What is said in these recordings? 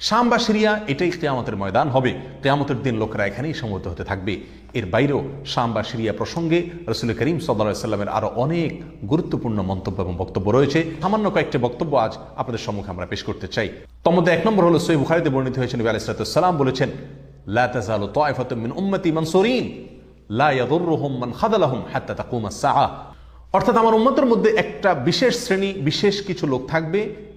শাম বা সিরিয়া, এটাই কেয়ামতের ময়দান হবে। কেয়ামতের দিন লোকেরা এখানেই সমবেত হতে থাকবে। এর বাইরেও শাম বা সিরিয়া প্রসঙ্গে রসুল করিম সাল্লা সাল্লামের আরও অনেক গুরুত্বপূর্ণ মন্তব্য এবং বক্তব্য রয়েছে। সামান্য কয়েকটি বক্তব্য আজ আপনাদের সম্মুখে আমরা পেশ করতে চাই। তমধ্যে এক নম্বর হলো সই বুখারিতে বর্ণিত হয়েছে, নবী আলাইসালাম বলেছেন, লা অর্থাৎ আমার উম্মতের মধ্যে একটা বিশেষ শ্রেণি, বিশেষ কিছু লোক থাকবে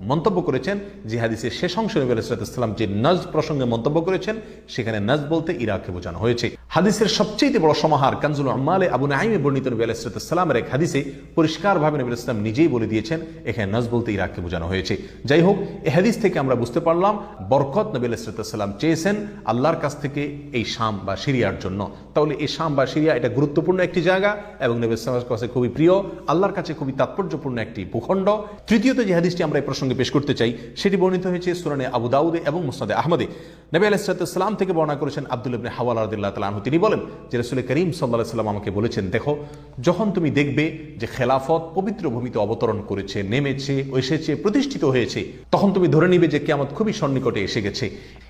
মন্তব্য করেছেন যে হাদিসের শেষ অংশ নবী আলাইসালাম যে নজ প্রসঙ্গে মন্তব্য করেছেন, সেখানে নজ বলতে ইরাককে বোঝানো হয়েছে। হাদিসের সবচেয়ে বড় সমাহার কানজুল আম্মালে আবু নাইমে বর্ণিত নবী আলাইসালামের এক হাদিসে পরিষ্কারভাবে নবী ইসলাম নিজেই বলে দিয়েছেন, এখানে নজ বলতে ইরাককে বোঝানো হয়েছে। যাই হোক এ হাদিস থেকে আমরা বুঝতে পারলাম, বরকত নবী আলাইসালাম চেয়েছেন আল্লাহর কাছ থেকে এই শাম বা সিরিয়ার জন্য। তাহলে এই শাম বা সিরিয়া এটা গুরুত্বপূর্ণ একটি জায়গা এবং নবী ইসলামের কাছে খুবই প্রিয়। আল্লাহর কাছে খুবই তাৎপর্যপূর্ণ একটি ভূখণ্ড। তৃতীয়ত যে হাদিসটি আমরা এই প্রসঙ্গে পেশ করতে চাই, সেটি বর্ণিত হয়েছে সুরানে আবু দাউদে এবং মুসনাদে আহমদে। নবী আলাইসালাম থেকে বর্ণনা করেছেন আব্দুল ইবনে হাওয়াল আদিল্লাহ তালাহ তিনি বলেন যে রসুল করিম সাল্লাহ সাল্লাম আমাকে বলেছেন, দেখো, যখন তুমি দেখবে যে খেলাফত পবিত্র ভূমিতে অবতরণ করেছে, নেমেছে, এসেছে, প্রতিষ্ঠিত হয়েছে, তখন তুমি ধরে নিবে যে কেমন খুবই সন্নিকটে এসে গেছে।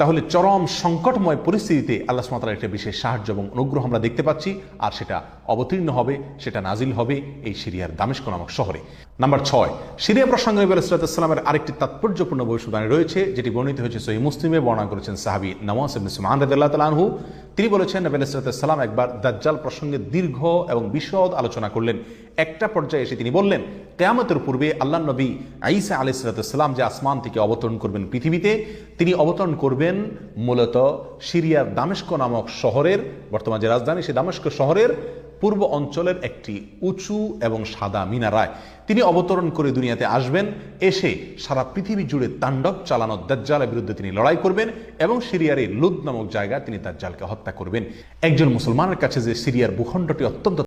তাহলে চরম সংকটময় পরিস্থিতিতে আল্লাহ সুমাতার একটা বিশেষ সাহায্য এবং অনুগ্রহ আমরা দেখতে পাচ্ছি, আর সেটা অবতীর্ণ হবে, সেটা নাজিল হবে এই সিরিয়ার দামেস্ক নামক শহরে। নাম্বার ছয়, সিরিয়া প্রসঙ্গে নবী আলাইসালামের আরেকটি তাৎপর্যপূর্ণ ভবিষ্যবাণী রয়েছে, যেটি বর্ণিত হয়েছে সহি মুসলিমে, বর্ণনা করেছেন সাহাবি নওয়াজ ইবনে সুমান রাদিয়াল্লাহু তাআলা তিনি বলেছেন, নবী আলাইসালাম একবার দাজ্জাল প্রসঙ্গে দীর্ঘ এবং বিশদ আলোচনা করলেন। একটা পর্যায়ে এসে তিনি বললেন, কেয়ামতের পূর্বে আল্লাহ নবী আইসা আলাইসালাম যে আসমান থেকে অবতরণ করবেন পৃথিবীতে, তিনি অবতরণ করবেন মূলত সিরিয়ার দামেস্ক নামক শহরের, বর্তমান যে রাজধানী সেই দামেস্ক শহরের পূর্ব অঞ্চলের একটি উঁচু এবং সাদা মিনারায়। তিনি অবতরণ করে দুনিয়াতে আসবেন, এসে সারা পৃথিবী জুড়ে তাণ্ডব চালানো দাজ্জালের বিরুদ্ধে তিনি লড়াই করবেন এবং সিরিয়ার এই লুদ নামক জায়গায় তিনি দাজ্জালকে হত্যা করবেন। একজন মুসলমানের কাছে যে সিরিয়ার ভূখণ্ডটি অত্যন্ত